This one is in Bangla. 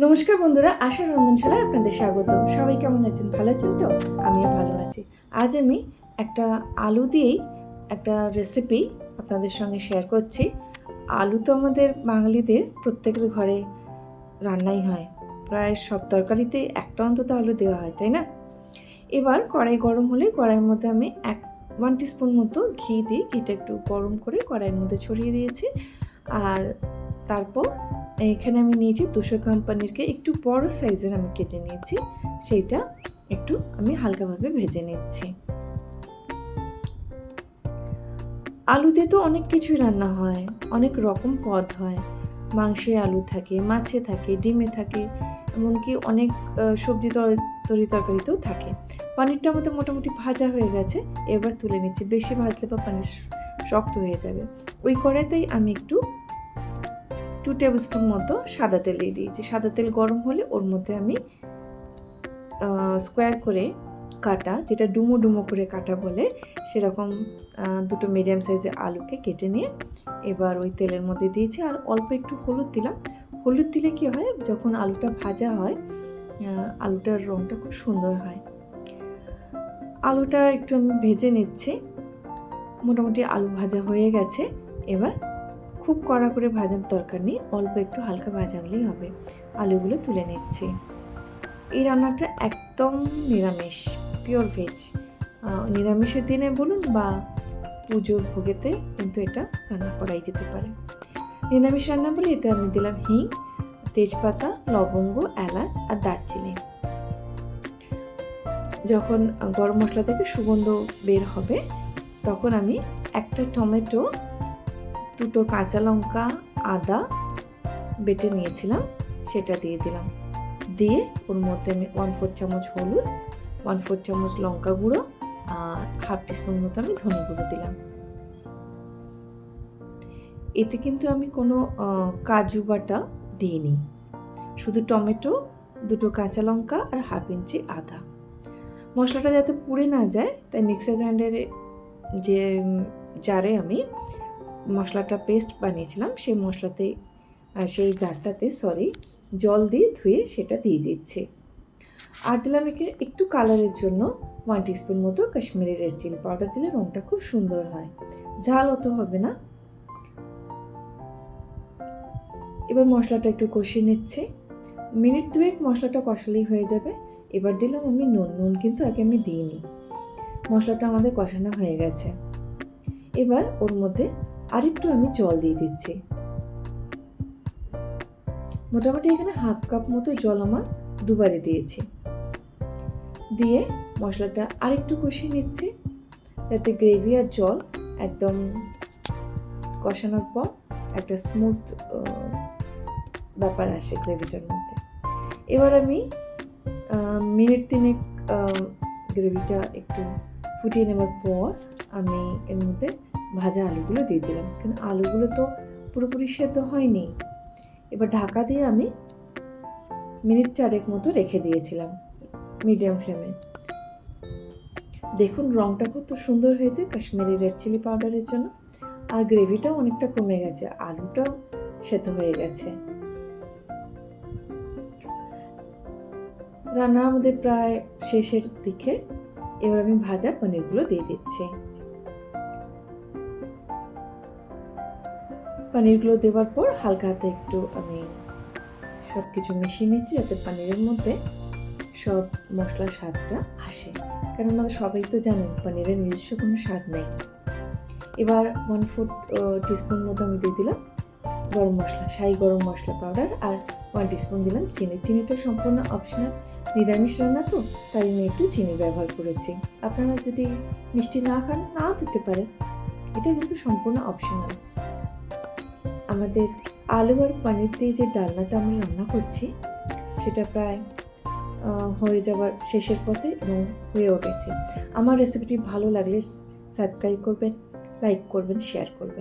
নমস্কার বন্ধুরা, আশা রন্ধনশালায় আপনাদের স্বাগত। সবাই কেমন আছেন? ভালো আছেন তো? আমিও ভালো আছি। আজ আমি একটা আলু দিয়েই একটা রেসিপি আপনাদের সঙ্গে শেয়ার করছি। আলু তো আমাদের বাঙালিদের প্রত্যেকের ঘরে রান্নাই হয়। প্রায় সব তরকারিতে একটা অন্তত আলু দেওয়া হয়, তাই না? এবার কড়াই গরম হলে কড়াইয়ের মধ্যে আমি এক ওয়ান টিস্পুন মতো ঘি দিয়ে ঘিটা একটু গরম করে কড়াইয়ের মধ্যে ছড়িয়ে দিয়েছি। আর তারপর এখানে আমি নিয়েছি দুশো গ্রাম একটু বড় সাইজের আমি কেটে নিয়েছি, সেইটা একটু আমি হালকাভাবে ভেজে নিচ্ছি। আলু দিয়ে তো অনেক কিছুই রান্না হয়, অনেক রকম পদ হয়। মাংসে আলু থাকে, মাছে থাকে, ডিমে থাকে, এমনকি অনেক সবজি তর- তরি তরকারিতেও থাকে। পনিরটা আমাদের মোটামুটি ভাজা হয়ে গেছে, এবার তুলে নিচ্ছি। বেশি ভাজলে বা পনির শক্ত হয়ে যাবে। ওই কড়াইতেই আমি একটু টু টেবিল স্পুন মতো সাদা তেল দিয়ে দিয়েছি। সাদা তেল গরম হলে ওর মধ্যে আমি স্কোয়ার করে কাটা, যেটা ডুমো ডুমো করে কাটা বলে, সেরকম দুটো মিডিয়াম সাইজের আলুকে কেটে নিয়ে এবার ওই তেলের মধ্যে দিয়েছি। আর অল্প একটু হলুদ দিলাম। হলুদ দিলে কি হয়, যখন আলুটা ভাজা হয় আলুটার রঙটা খুব সুন্দর হয়। আলুটা একটু আমি ভেজে নিচ্ছি। মোটামুটি আলু ভাজা হয়ে গেছে। এবার খুব কড়া করে ভাজার দরকার নেই, অল্প একটু হালকা ভাজা হলেই হবে। আলুগুলো তুলে নিচ্ছি। এই রান্নাটা একদম নিরামিষ পিওর ভেজ নিরামিষের দিনে বলুন বা পুজোর ভোগেতে কিন্তু এটা রান্না করাই যেতে পারে। নিরামিষ রান্না বলে এতে আমি দিলাম হিং, তেজপাতা, লবঙ্গ, এলাচ আর দারচিনি। যখন গরম মশলা থেকে সুগন্ধ বের হবে, তখন আমি একটা টমেটো দুটো কাঁচা লঙ্কা, আদা বেটে নিয়েছিলাম, সেটা দিয়ে দিলাম। দিয়ে ওর মধ্যে আমি ওয়ান ফোর চামচ হলুদ ওয়ান ফোর চামচ লঙ্কা গুঁড়ো, আর হাফ টিস্পুন মতো আমি ধনে গুঁড়ো দিলাম। এতে কিন্তু আমি কোনো কাজু বাটা দিইনি। শুধু টমেটো, দুটো কাঁচা লঙ্কা আর হাফ ইঞ্চি আদা। মশলাটা যাতে পুড়ে না যায়, তাই মিক্সার গ্রাইন্ডারে যে জারে আমি মশলাটা পেস্ট বানিয়েছিলাম, সেই মশলাতে সেই জারটাতে সরি জল দিয়ে ধুয়ে সেটা দিয়ে দিচ্ছি। আর দিলাম এখানে একটু কালারের জন্য ওয়ান টিস্পুন মতো কাশ্মীরি রেড চিলি পাউডার দিলে রঙটা খুব সুন্দর হয়। ঝাল অত হবে না। এবার মশলাটা একটু কষিয়ে নিচ্ছে। মিনিট দুয়েক মশলাটা কষালেই হয়ে যাবে। এবার দিলাম আমি নুন। নুন কিন্তু আগে আমি দিইনি। মশলাটা আমাদের কষানো হয়ে গেছে। এবার ওর মধ্যে আরেকটু আমি জল দিয়ে দিচ্ছি। মোটামুটি এখানে হাফ কাপ মতো জল আমার দুবারে দিয়েছি। দিয়ে মশলাটা আরেকটু কষিয়ে নিচ্ছি। যাতে গ্রেভি আর জল একদম কষানোর পর একটা স্মুথ ব্যাপার আসে গ্রেভিটার মধ্যে। এবার আমি মিনিট তিনেক গ্রেভিটা একটু ফুটিয়ে নেওয়ার পর আমি এর মধ্যে ভাজা আলুগুলো দিয়ে দিলাম। কারণ আলুগুলো তো পুরোপুরি সেদ্ধ হয়নি। এবার ঢাকা দিয়ে আমি মিনিট চারেক মতো রেখে দিয়েছিলাম মিডিয়াম ফ্লেমে। দেখুন, রংটা কত সুন্দর হয়েছে কাশ্মীরি রেড চিলি পাউডারের জন্য। আর গ্রেভিটাও অনেকটা কমে গেছে, আলুটাও সেদ্ধ হয়ে গেছে। রান্না আমাদের প্রায় শেষের দিকে। এবার আমি ভাজা পনিরগুলো দিয়ে দিচ্ছি। পনিরগুলো দেওয়ার পর হালকা হাতে একটু আমি সব কিছু মিশিয়ে নিচ্ছি যাতে পনিরের মধ্যে সব মশলার স্বাদটা আসে। কারণ আমরা সবাই তো জানেন পনিরের নিজস্ব কোনো স্বাদ নেই। এবার ওয়ান ফোর্থ টিস্পুন মতো আমি দিয়ে দিলাম গরম মশলা, শাহি গরম মশলা পাউডার আর ওয়ান টিস্পুন দিলাম চিনি। চিনিটা সম্পূর্ণ অপশনাল নিরামিষ রান্না তো, তাই আমি একটু চিনি ব্যবহার করেছি। আপনারা যদি মিষ্টি না খান, নাও দিতে পারেন। এটা কিন্তু সম্পূর্ণ অপশনাল আমাদের আলু আর পানির দিয়ে যে ডালনাটা আমি রান্না করছি, সেটা প্রায় হয়ে যাওয়ার শেষের পথে এবং হয়েও গেছে। আমার রেসিপিটি ভালো লাগলে সাবস্ক্রাইব করবেন লাইক করবেন শেয়ার করবেন।